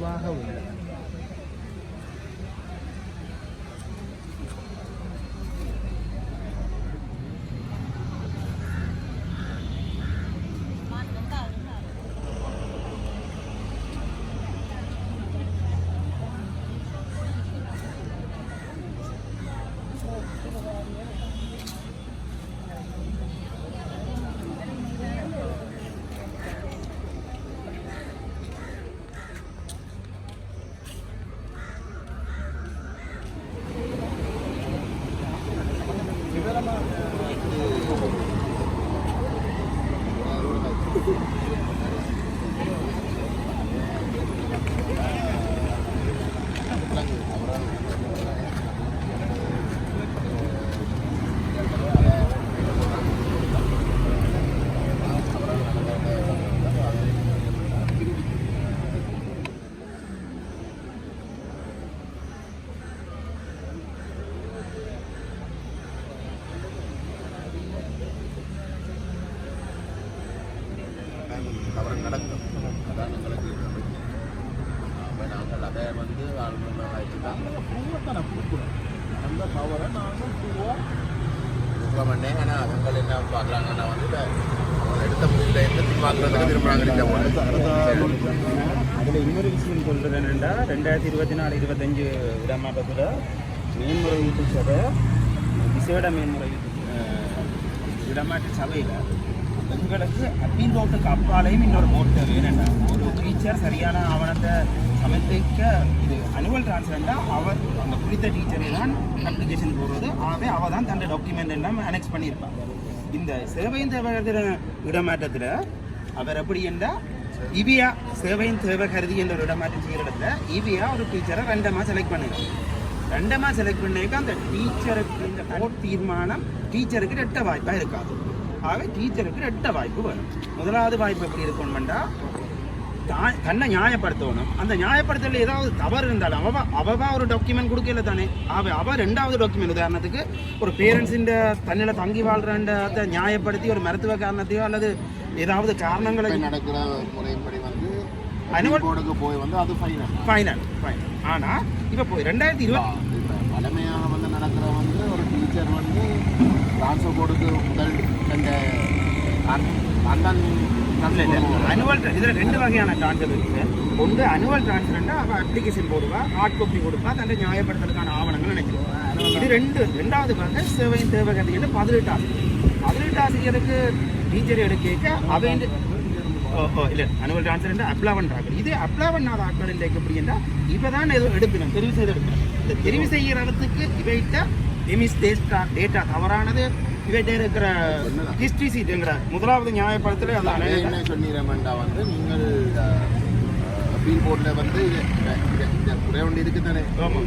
哇，好厉害！நடக்கும். அதான் எங்களுக்கு அப்போ நாங்கள் அதை வந்து வாழ்க்கை ஆயிடுச்சு தான். அந்த பவரை நாங்கள் பூவாக கொடுக்க மாட்டேன் ஆனால் அவங்கள் என்ன பார்க்குறாங்கன்னா வந்து அவங்க எடுத்த முடியல இருந்து பார்க்குறதுக்கு போல. அதில் இன்னொரு விஷயம் சொல்கிறது என்னென்னா ரெண்டாயிரத்தி இருபத்தி நாலு இருபத்தஞ்சு இடமாட்டத்தில் மேன்முறையீட்டு சபை விசேட அஹ், இடமாற்று சபையில் எங்களுக்கு அப்பீல் கோர்ட்டுக்கு அப்பாலையும் இன்னொரு போட்டு வேணும்டா ஒரு டீச்சர் சரியான ஆவணத்தை சமர்ப்பிக்க இது அனுவல் டிரான்ஸ்ஃபர்ண்டா அவர் அந்த குறித்த டீச்சரை தான் அப்ளிகேஷன் போடுறது. ஆகவே அவள் தான் தன்னோட டாக்குமெண்ட் எல்லாம் அனெக்ஸ் பண்ணியிருப்பாங்க இந்த சேவையின் தேவகத்தின இடமாற்றத்தில் அவர் எப்படி என்றால் இவியா சேவையின் தேவை கருதி என்ற ஒரு இடமாற்றம் செய்கிற இடத்துல இவியா ஒரு டீச்சரை ரெண்டமாக செலக்ட் பண்ணுங்க ரெண்டமாக செலக்ட் பண்ணிக்க அந்த டீச்சருக்கு இந்த கோர்ட் தீர்மானம் டீச்சருக்கு ரெட்ட வாய்ப்பாக இருக்காது. ஆகவே டீச்சருக்கு ரெட்ட வாய்ப்பு வேணும் முதலாவது வாய்ப்பு எப்படி இருக்கணும்னா தன்னை நியாயப்படுத்தணும். அந்த நியாயப்படுத்தல ஏதாவது தவறு இருந்தாலும் அவ அவவா ஒரு டாக்குமெண்ட் கொடுக்கல தானே? அவ அவ ரெண்டாவது டாக்குமெண்ட் உதாரணத்துக்கு ஒரு பேரண்ட்ஸின் தன்னில தங்கி வாழ்றன்ற நியாயப்படுத்தி ஒரு மருத்துவ காரணத்தையோ அல்லது ஏதாவது காரணங்களை நடக்கிற முறைப்படி வந்து போர்டுக்கு போய் வந்து அது ஃபைனல் ஃபைனல் ஃபைனல் ஆனால் இப்போ போய் ரெண்டாயிரத்தி இருபத்தி பழமையாக வந்து நடக்கிற வந்து ஒரு டீச்சர் வந்து ட்ரான்ஸ்ஃபர் போர்டுக்கு முதல் அந்த அண்ணன் அனுவல் இதில் ரெண்டு வகையான ட்ரான்ஸ்ஃபர் இருக்கு. ஒன்று அனுவல் ட்ரான்ஸ்ஃபர்னா அவள் அப்ளிகேஷன் போடுவா ஹார்ட் காப்பி கொடுப்பா தன்னை நியாயப்படுத்துறதுக்கான ஆவணங்கள் நினைக்கிறோம் இது ரெண்டு ரெண்டாவது வகை சேவையின் தேவைகதையில் பதினெட்டு ஆசிரியர் பதினெட்டு ஆசிரியருக்கு டீச்சர் எடுக்க ஓ ஓ இல்லை. அனுவல் ட்ரான்ஸ்ஃபர் அப்ளாவன் ஆக்கள் இது அப்ளாவன் ஆகாத ஆக்கள் இல்லை எப்படின்னா இப்போ தான் ஏதோ எடுக்கணும் தெரிவு செய்து எடுக்கணும் இந்த தெரிவு செய்கிறதுக்கு இவைட்ட எமிஸ் டேட்டா தவறானது இவைட்ட இருக்கிற ஹிஸ்ட்ரி சீட்டுங்கிற முதலாவது நியாயப்படுத்தல அதான் என்ன சொன்னீரமெண்டா வந்து நீங்கள் அப்பீல் போர்டில் வந்து இந்த- குறை ஒன்று இருக்கு தானே.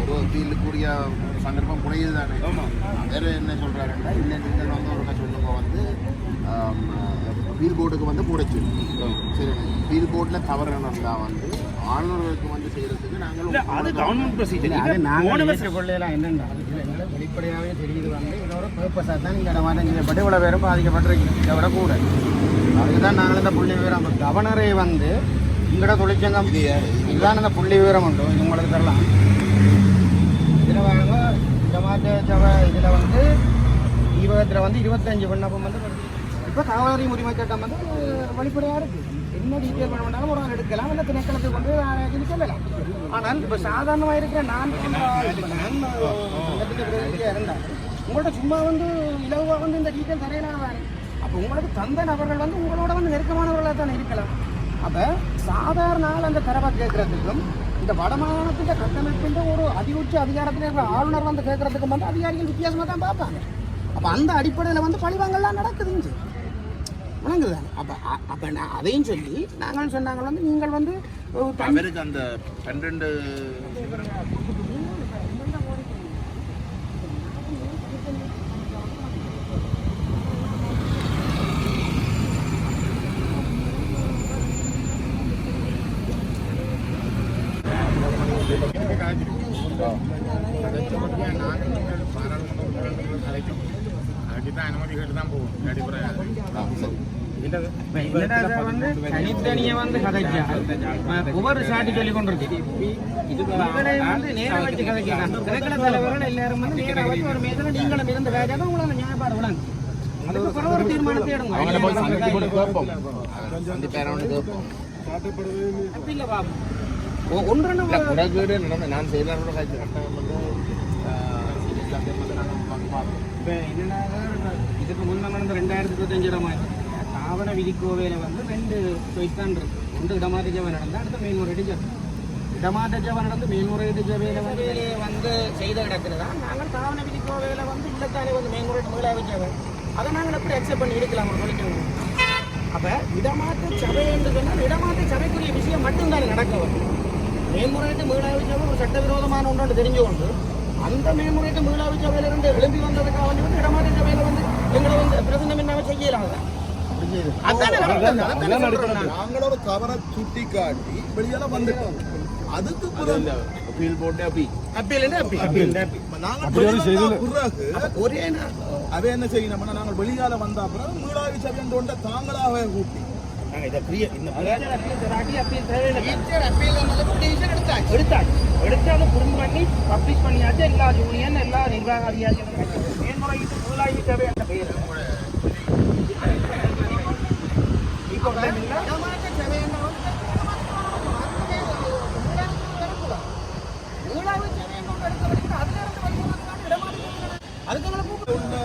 ஒரு அப்பீலுக்குரிய சந்தர்ப்பம் குறையுது தானே? வேறு என்ன சொல்கிறாருன்னா இல்லை நீங்கள் வந்து ஒரு சொல்லுங்க வந்து அப்பீல் போர்டுக்கு வந்து சொல்லி. சரி அப்பீல் போர்டில் தவறு நடந்தா வந்து ஆளுநர்களுக்கு வந்து செய்கிறதுக்கு நாங்கள் அது கவர்மெண்ட் ப்ரொசீஜர் அது நாங்கள் என்னென்னா எங்களை வெளிப்படையாகவே தெரியுது வந்து இதோட பர்பஸாக தான் நீங்கள் இடமாற்றம் செய்யப்பட்டு இவ்வளோ பேரும் பாதிக்கப்பட்டிருக்கீங்க இதை விட கூட. அதுக்கு தான் நாங்கள் இந்த புள்ளி விவரம் கவர்னரை வந்து எங்களோட தொழிற்சங்கம் இதுதான் இந்த புள்ளி விவரம் உண்டு. இது உங்களுக்கு தரலாம் இதில் வாங்க இடமாற்ற சபை இதில் வந்து ஈவகத்தில் வந்து இருபத்தஞ்சு விண்ணப்பம் வந்து இப்போ காவலரி உரிமை சட்டம் வந்து வெளிப்படையாக இருக்குது இன்னும் டீட்டெயில் பண்ண வேண்டாலும் ஒரு எடுக்கலாம் இல்லை திணைக்களத்துக்கு கொண்டு ஆராய்ச்சி சொல்லலாம் ஆனால் இப்போ சாதாரணமாக இருக்கிற நான் போன்ற ஆள், உங்கள்ட்ட சும்மா வந்து இலவாக வந்து இந்த டீட்டெயில் தரையிலாம் வேறு அப்போ உங்களுக்கு தந்த நபர்கள் வந்து உங்களோட வந்து நெருக்கமானவர்களாக தானே இருக்கலாம். அப்போ சாதாரண ஆள் அந்த தரவை கேட்குறதுக்கும் இந்த வடமாகாணத்தின் கட்டமைப்பின் ஒரு அதிஉச்ச அதிகாரத்தில் இருக்கிற ஆளுநர் வந்து கேட்குறதுக்கும் வந்து அதிகாரிகள் வித்தியாசமாக தான் பார்ப்பாங்க. அப்போ அந்த அடிப்படையில் வந்து பழிவாங்கள்லாம் நடக்குதுங்க வணங்குது அப்போ அப்போ நான் அதையும் சொல்லி நாங்கள் சொன்னாங்க வந்து நீங்கள் வந்து அவருக்கு அந்த பன்னெண்டு அனுமதி கேட்டு தான் போகும் அடிப்படை ஆ, சரி இந்த இந்த இப்ப என்னடா இதை வந்து? தனித்தனியா வந்து கதைச்சா ஒவ்வொரு சாட்டி சொல்லி கொண்டிருக்கு வந்து வச்சு கதைக்கிறாங்க திரைக்கட தலைவர்கள் எல்லாரும் வந்து வச்சு ஒரு நீங்களும் இருந்து உங்களை நியாயப்பாடு அதுக்கு பிறகு ஒரு தீர்மானத்தை எடுங்க. ஒன்று காய்ச்சி கட்டாயம் வந்து என்னன்னா இதுக்கு முன்ன நடந்த ரெண்டாயிரத்தி இருபத்தஞ்சு இடமாய் தாவர விதிக்கோவையில வந்து ரெண்டு ஸ்வீட் தான் இருக்கு. ஒன்று இடமாற்ற ஜபை நடந்தா அடுத்து மேல்முறையீடு ஜபை இடமாற்ற ஜபை நடந்து மேல்முறையீடு ஜபையில வந்து வந்து செய்த இடத்துல தான் நாங்கள் தாவர விதிக்கோவையில வந்து இல்லத்தாலே வந்து மேல்முறையீடு முதலாக ஜபை அதை நாங்கள் எப்படி அக்செப்ட் பண்ணி எடுக்கலாம் சொல்லிக்கோங்க அப்ப இடமாற்ற சபை என்று சொன்னால் இடமாற்ற சபைக்குரிய விஷயம் மட்டும்தான் நடக்க வரும் மேல்முறையீட்டு மீளாய்வு சபை ஒரு சட்டவிரோதமான ஒன்று தெரிஞ்சு கொண்டு அந்த மேல்முறையீட்டு மீளாய்வு சபையில இருந்து எழும்பி வந்ததுக்காக வந்து இடமாற்ற சபையில வந்து எங்களை வந்து பிரசன்னம் என்ன செய்யலாம் அதை. நாங்களோட தவறை சுட்டி காட்டி வெளியால வந்துட்டோம் அதுக்கு பிறகு ஃபீல் போட்டு அப்படி அப்பீல் என்ன அப்பீல்? இப்ப நாங்கள் ஒரே. அவ என்ன செய்யணும்னா நாங்கள் வெளியால வந்த பிறகு மீளாவி சபை ஒன்றை தாங்களாக கூட்டி நாங்கள் இதை கிரியே இந்த டீச்சர் அப்பீல் தராட்டி அப்பீல் தேவையில்லை. டீச்சர் அப்பீல் வந்ததுக்கு டீச்சர் எடுத்தாச்சு. எடுத்தாச்சு. எடுத்து அதை print பண்ணி publish பண்ணியாச்சு. எல்லா union, எல்லா நிர்வாக அதிகாரிகளும் மேல்முறையீட்டு மீளாய்வு சபை என்ற பெயர். இப்போ இல்ல? அதுக்கு எங்களை கூப்பிட்டு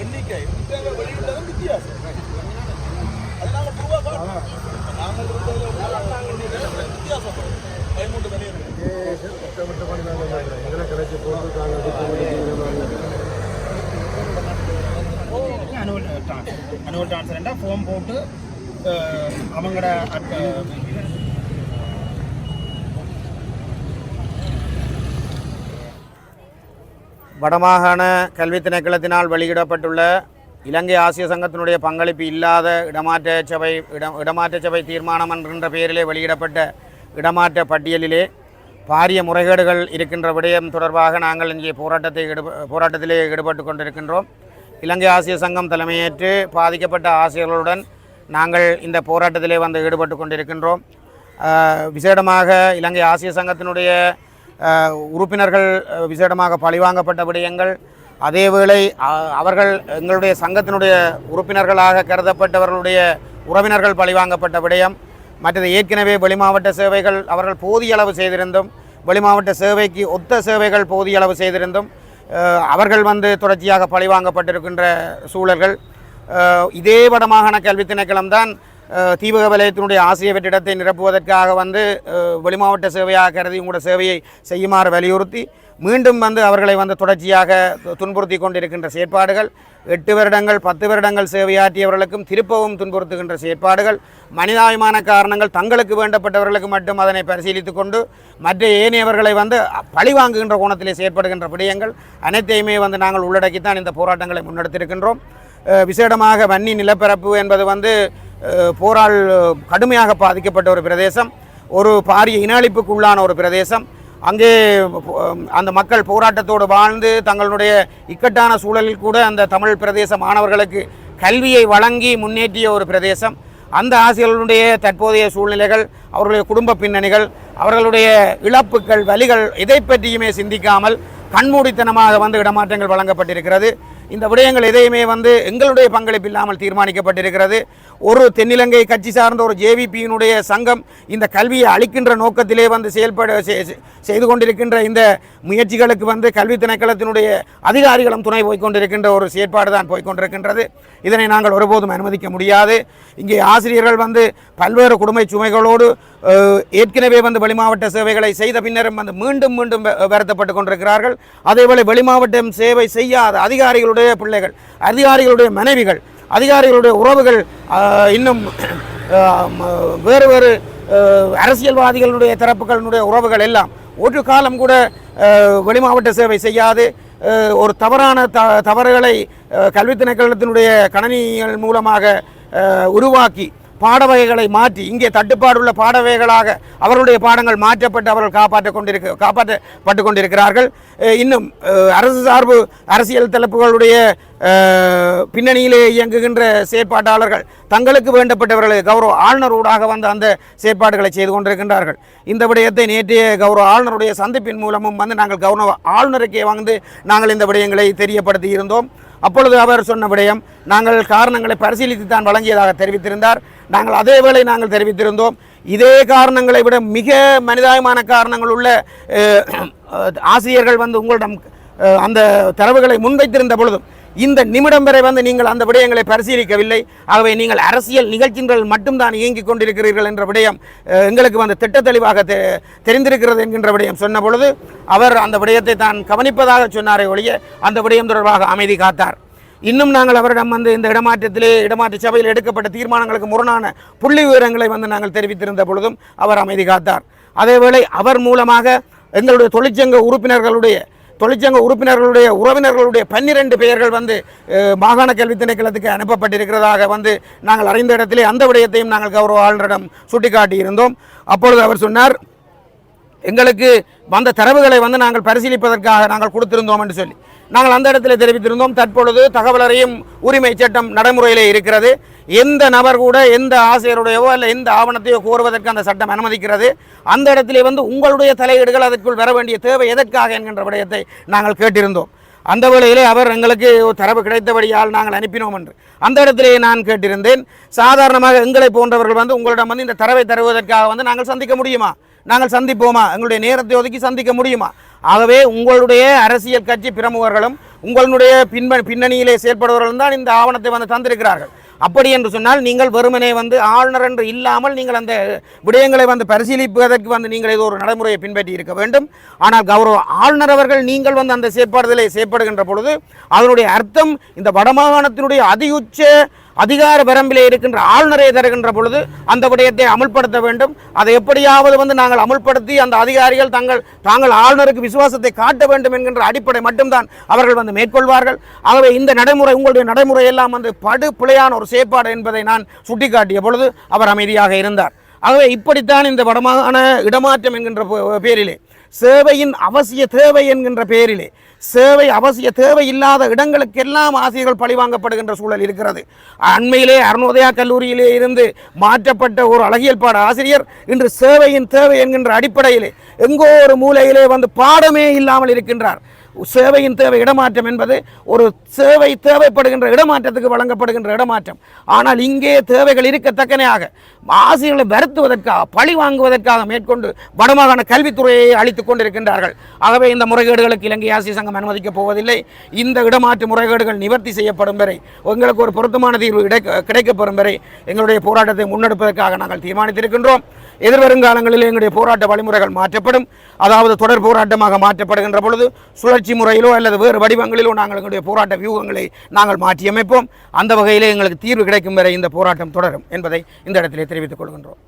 எண்ணிக்கை இவங்க வெளியிட்டதும் வித்தியாசம் அது நாங்கள் ப்ரூவாக காட்டுறோம் நாங்கள் இருந்ததுல எண்ணிக்கை வித்தியாசம் பதிமூன்று தனி இருக்கு அனுவல் டான்ஸ் அனுவல் டான்ஸ் ரெண்டா ஃபோம் போட்டு அஹ், அவங்களோட வடமாகாண கல்வி திணைக்களத்தினால் வெளியிடப்பட்டுள்ள இலங்கை ஆசிய சங்கத்தினுடைய பங்களிப்பு இல்லாத இடமாற்ற சபை இடம் இடமாற்ற சபை தீர்மானம் என்கின்ற பெயரிலே வெளியிடப்பட்ட இடமாற்ற பட்டியலிலே பாரிய முறைகேடுகள் இருக்கின்ற விடயம் தொடர்பாக நாங்கள் இங்கே போராட்டத்தை ஈடுப போராட்டத்திலே ஈடுபட்டு கொண்டிருக்கின்றோம். இலங்கை ஆசிய சங்கம் தலைமையேற்று பாதிக்கப்பட்ட ஆசிரியர்களுடன் நாங்கள் இந்த போராட்டத்திலே வந்து ஈடுபட்டு கொண்டிருக்கின்றோம். விசேடமாக இலங்கை ஆசிய சங்கத்தினுடைய உறுப்பினர்கள் விசேடமாக பழிவாங்கப்பட்ட விடயங்கள் அதேவேளை அவர்கள் எங்களுடைய சங்கத்தினுடைய உறுப்பினர்களாக கருதப்பட்டவர்களுடைய உறவினர்கள் பழிவாங்கப்பட்ட விடயம் மற்றது ஏற்கனவே வெளிமாவட்ட சேவைகள் அவர்கள் போதிய அளவு செய்திருந்தும் வெளிமாவட்ட சேவைக்கு ஒத்த சேவைகள் போதிய அளவு செய்திருந்தும் அவர்கள் வந்து தொடர்ச்சியாக பழிவாங்கப்பட்டிருக்கின்ற சூழல்கள் இதே வடமாகாண கல்வி திணைக்களம் தான் தீபக வலயத்தினுடைய ஆசிரிய வெற்றிடத்தை நிரப்புவதற்காக வந்து வெளிமாவட்ட சேவையாக கருதி உங்களோட சேவையை செய்யுமாறு வலியுறுத்தி மீண்டும் வந்து அவர்களை வந்து தொடர்ச்சியாக துன்புறுத்தி கொண்டிருக்கின்ற செயற்பாடுகள் எட்டு வருடங்கள் பத்து வருடங்கள் சேவையாற்றியவர்களுக்கும் திருப்பவும் துன்புறுத்துகின்ற செயற்பாடுகள் மனிதாபிமான காரணங்கள் தங்களுக்கு வேண்டப்பட்டவர்களுக்கு மட்டும் அதனை பரிசீலித்து கொண்டு மற்ற ஏனையவர்களை வந்து பழி வாங்குகின்ற கோணத்திலே செயற்படுகின்ற விடயங்கள் அனைத்தையுமே வந்து நாங்கள் உள்ளடக்கித்தான் இந்த போராட்டங்களை முன்னெடுத்திருக்கின்றோம். விசேடமாக வன்னி நிலப்பரப்பு என்பது வந்து போரால் கடுமையாக பாதிக்கப்பட்ட ஒரு பிரதேசம். ஒரு பாரிய இன அழிப்புக்குள்ளான ஒரு பிரதேசம். அங்கே அந்த மக்கள் போராட்டத்தோடு வாழ்ந்து தங்களுடைய இக்கட்டான சூழலில் கூட அந்த தமிழ் பிரதேச மாணவர்களுக்கு கல்வியை வழங்கி முன்னேற்றிய ஒரு பிரதேசம். அந்த ஆசிரியர்களுடைய தற்போதைய சூழ்நிலைகள் அவர்களுடைய குடும்ப பின்னணிகள் அவர்களுடைய இழப்புகள் வலிகள் எதை பற்றியுமே சிந்திக்காமல் கண்மூடித்தனமாக வந்து இடமாற்றங்கள் வழங்கப்பட்டிருக்கிறது. இந்த விடயங்கள் எதையுமே வந்து எங்களுடைய பங்களிப்பு இல்லாமல் தீர்மானிக்கப்பட்டிருக்கிறது. ஒரு தென்னிலங்கை கட்சி சார்ந்த ஒரு ஜேவிபியினுடைய சங்கம் இந்த கல்வியை அளிக்கின்ற நோக்கத்திலே வந்து செயல்பட செய்து கொண்டிருக்கின்ற இந்த முயற்சிகளுக்கு வந்து கல்வி திணைக்களத்தினுடைய அதிகாரிகளும் துணை போய்க்கொண்டிருக்கின்ற ஒரு செயற்பாடு தான் போய்க்கொண்டிருக்கின்றது இதனை நாங்கள் ஒருபோதும் அனுமதிக்க முடியாது. இங்கே ஆசிரியர்கள் வந்து பல்வேறு குடும்ப சுமைகளோடு ஏற்கனவே வந்து வெளிமாவட்ட சேவைகளை செய்த பின்னரும் வந்து மீண்டும் மீண்டும் வருத்தப்பட்டு கொண்டிருக்கிறார்கள். அதேபோல வெளிமாவட்டம் சேவை செய்யாத அதிகாரிகளுடைய பிள்ளைகள் அதிகாரிகளுடைய மனைவிகள் அதிகாரிகளுடைய உறவுகள் இன்னும் வேறு வேறு அரசியல்வாதிகளுடைய தரப்புகளினுடைய உறவுகள் எல்லாம் ஒரு காலம் கூட வெளிமாவட்ட சேவை செய்யாது. ஒரு தவறான த தவறுகளை கல்வி திணைக்களத்தினுடைய கணனிகள் மூலமாக உருவாக்கி பாட வகைகளை மாற்றி இங்கே தட்டுப்பாடுள்ள பாட வகைகளாக அவர்களுடைய பாடங்கள் மாற்றப்பட்டு அவர்கள் காப்பாற்ற கொண்டிருக்க காப்பாற்றப்பட்டு கொண்டிருக்கிறார்கள். இன்னும் அரசு சார்பு அரசியல் தலைப்புகளுடைய பின்னணியிலே இயங்குகின்ற செயற்பாட்டாளர்கள் தங்களுக்கு வேண்டப்பட்டவர்களை கௌரவ ஆளுநர் ஊடாக வந்த அந்த செயற்பாடுகளை செய்து கொண்டிருக்கின்றார்கள். இந்த விடயத்தை நேற்றைய கௌரவ ஆளுநருடைய சந்திப்பின் மூலமும் வந்து நாங்கள் கௌரவ ஆளுநருக்கே வந்து நாங்கள் இந்த விடயங்களை தெரியப்படுத்தி இருந்தோம். அப்பொழுது அவர் சொன்ன விடயம் நாங்கள் காரணங்களை பரிசீலித்து தான் வழங்கியதாக தெரிவித்திருந்தார். நாங்கள் அதே வேளை நாங்கள் தெரிவித்திருந்தோம். இதே காரணங்களை விட மிக மனிதாயமான காரணங்கள் உள்ள ஆசிரியர்கள் வந்து உங்களிடம் அந்த தரவுகளை முன்வைத்திருந்த பொழுதும் இந்த நிமிடம் வரை வந்து நீங்கள் அந்த விடயங்களை பரிசீலிக்கவில்லை. ஆகவே நீங்கள் அரசியல் நிகழ்ச்சிகள் மட்டும்தான் இயங்கிக் கொண்டிருக்கிறீர்கள் என்ற விடயம் எங்களுக்கு வந்து திட்ட தெளிவாக தெ- தெரிந்திருக்கிறது என்கின்ற விடயம் சொன்ன பொழுது அவர் அந்த விடயத்தை தான் கவனிப்பதாக சொன்னாரே ஒழிய அந்த விடயம் தொடர்பாக அமைதி காத்தார். இன்னும் நாங்கள் அவரிடம் வந்து இந்த இடமாற்றத்திலே இடமாற்ற சபையில் எடுக்கப்பட்ட தீர்மானங்களுக்கு முரணான புள்ளி விவரங்களை வந்து நாங்கள் தெரிவித்திருந்த பொழுதும் அவர் அமைதி காத்தார். அதேவேளை அவர் மூலமாக எங்களுடைய தொழிற்சங்க உறுப்பினர்களுடைய தொழிற்சங்க உறுப்பினர்களுடைய உறவினர்களுடைய பன்னிரண்டு பெயர்கள் வந்து மாகாண கல்வி திணைக்களத்துக்கு அனுப்பப்பட்டிருக்கிறதாக வந்து நாங்கள் அறிந்த இடத்திலே அந்த விடயத்தையும் நாங்கள் கௌரவ ஆளுநரிடம் சுட்டிக்காட்டியிருந்தோம் அப்பொழுது அவர் சொன்னார் எங்களுக்கு வந்த தரவுகளை வந்து நாங்கள் பரிசீலிப்பதற்காக நாங்கள் கொடுத்திருந்தோம் என்று சொல்லி. நாங்கள் அந்த இடத்துல தெரிவித்திருந்தோம். தற்பொழுது தகவலறையும் உரிமை சட்டம் நடைமுறையிலே இருக்கிறது. எந்த நபர் கூட எந்த ஆசிரியருடையவோ இல்லை எந்த ஆவணத்தையோ கோருவதற்கு அந்த சட்டம் அனுமதிக்கிறது. அந்த இடத்திலே வந்து உங்களுடைய தலையீடுகள் அதற்குள் வர வேண்டிய தேவை எதற்காக என்கின்ற விடயத்தை நாங்கள் கேட்டிருந்தோம். அந்த வேளையிலே அவர் எங்களுக்கு தரவு கிடைத்தபடியால் நாங்கள் அனுப்பினோம் என்று. அந்த இடத்திலே நான் கேட்டிருந்தேன். சாதாரணமாக எங்களை போன்றவர்கள் வந்து உங்களிடம் வந்து இந்த தரவை தருவதற்காக வந்து நாங்கள் சந்திக்க முடியுமா? நாங்கள் சந்திப்போமா? எங்களுடைய நேரத்தை ஒதுக்கி சந்திக்க முடியுமா? ஆகவே உங்களுடைய அரசியல் கட்சி பிரமுகர்களும் உங்களுடைய பின்ப பின்னணியிலே செயல்படுபவர்களும் தான் இந்த ஆவணத்தை வந்து தந்திருக்கிறார்கள். அப்படி என்று சொன்னால் நீங்கள் வெறுமனே வந்து ஆளுநர் என்று இல்லாமல் நீங்கள் அந்த விடயங்களை வந்து பரிசீலிப்பதற்கு வந்து நீங்கள் ஏதோ ஒரு நடைமுறையை பின்பற்றி இருக்க வேண்டும். ஆனால் கௌரவ ஆளுநர் அவர்கள் நீங்கள் வந்து அந்த செயற்பாடுதலை செயற்படுகின்ற பொழுது அதனுடைய அர்த்தம் இந்த வடமாகாணத்தினுடைய அதிகுச்ச அதிகார வரம்பிலே இருக்கின்ற ஆளுநரை தருகின்ற பொழுது அந்த விடயத்தை அமுல்படுத்த வேண்டும். அதை எப்படியாவது வந்து நாங்கள் அமுல்படுத்தி அந்த அதிகாரிகள் தங்கள் தாங்கள் ஆளுநருக்கு விசுவாசத்தை காட்ட வேண்டும் என்கின்ற அடிப்படை மட்டும்தான் அவர்கள் வந்து மேற்கொள்வார்கள். ஆகவே இந்த நடைமுறை உங்களுடைய நடைமுறை எல்லாம் வந்து படு பிழையான ஒரு செயற்பாடு என்பதை நான் சுட்டிக்காட்டிய பொழுது அவர் அமைதியாக இருந்தார். ஆகவே இப்படித்தான் இந்த வடமான இடமாற்றம் என்கின்ற பேரிலே சேவையின் அவசிய தேவை என்கின்ற பெயரிலே சேவை அவசிய தேவை இல்லாத இடங்களுக்கெல்லாம் ஆசிரியர்கள் பழிவாங்கப்படுகின்ற சூழல் இருக்கிறது. அண்மையிலே அருணோதயா கல்லூரியிலே இருந்து மாற்றப்பட்ட ஒரு அழகியல் பாட ஆசிரியர் இன்று சேவையின் தேவை என்கின்ற அடிப்படையிலே எங்கோ ஒரு மூலையிலே வந்து பாடமே இல்லாமல் இருக்கின்றார். சேவையின் தேவை இடமாற்றம் என்பது ஒரு சேவை தேவைப்படுகின்ற இடமாற்றத்துக்கு வழங்கப்படுகின்ற இடமாற்றம். ஆனால் இங்கே தேவைகள் இருக்கத்தக்கனையாக ஆசிரியர்களை வருத்துவதற்காக பழி வாங்குவதற்காக மேற்கொண்டு வடமாகாண கல்வித்துறையை அளித்துக் கொண்டிருக்கின்றார்கள். ஆகவே இந்த முறைகேடுகளுக்கு இலங்கை ஆசிரியர் சங்கம் அனுமதிக்கப் போவதில்லை. இந்த இடமாற்று முறைகேடுகள் நிவர்த்தி செய்யப்படும் வரை எங்களுக்கு ஒரு பொருத்தமான தீர்வு கிடைக்க கிடைக்கப்பெறும் வரை எங்களுடைய போராட்டத்தை முன்னெடுப்பதற்காக நாங்கள் தீர்மானித்திருக்கின்றோம். எதிர்வருங்காலங்களில் எங்களுடைய போராட்ட வழிமுறைகள் மாற்றப்படும். அதாவது தொடர் போராட்டமாக மாற்றப்படுகின்ற பொழுது புரட்சி முறையிலோ அல்லது வேறு வடிவங்களிலோ நாங்கள் எங்களுடைய போராட்ட வியூகங்களை நாங்கள் மாற்றியமைப்போம். அந்த வகையிலே எங்களுக்கு தீர்வு கிடைக்கும் வரை இந்த போராட்டம் தொடரும் என்பதை இந்த இடத்திலே தெரிவித்துக் கொள்கின்றோம்.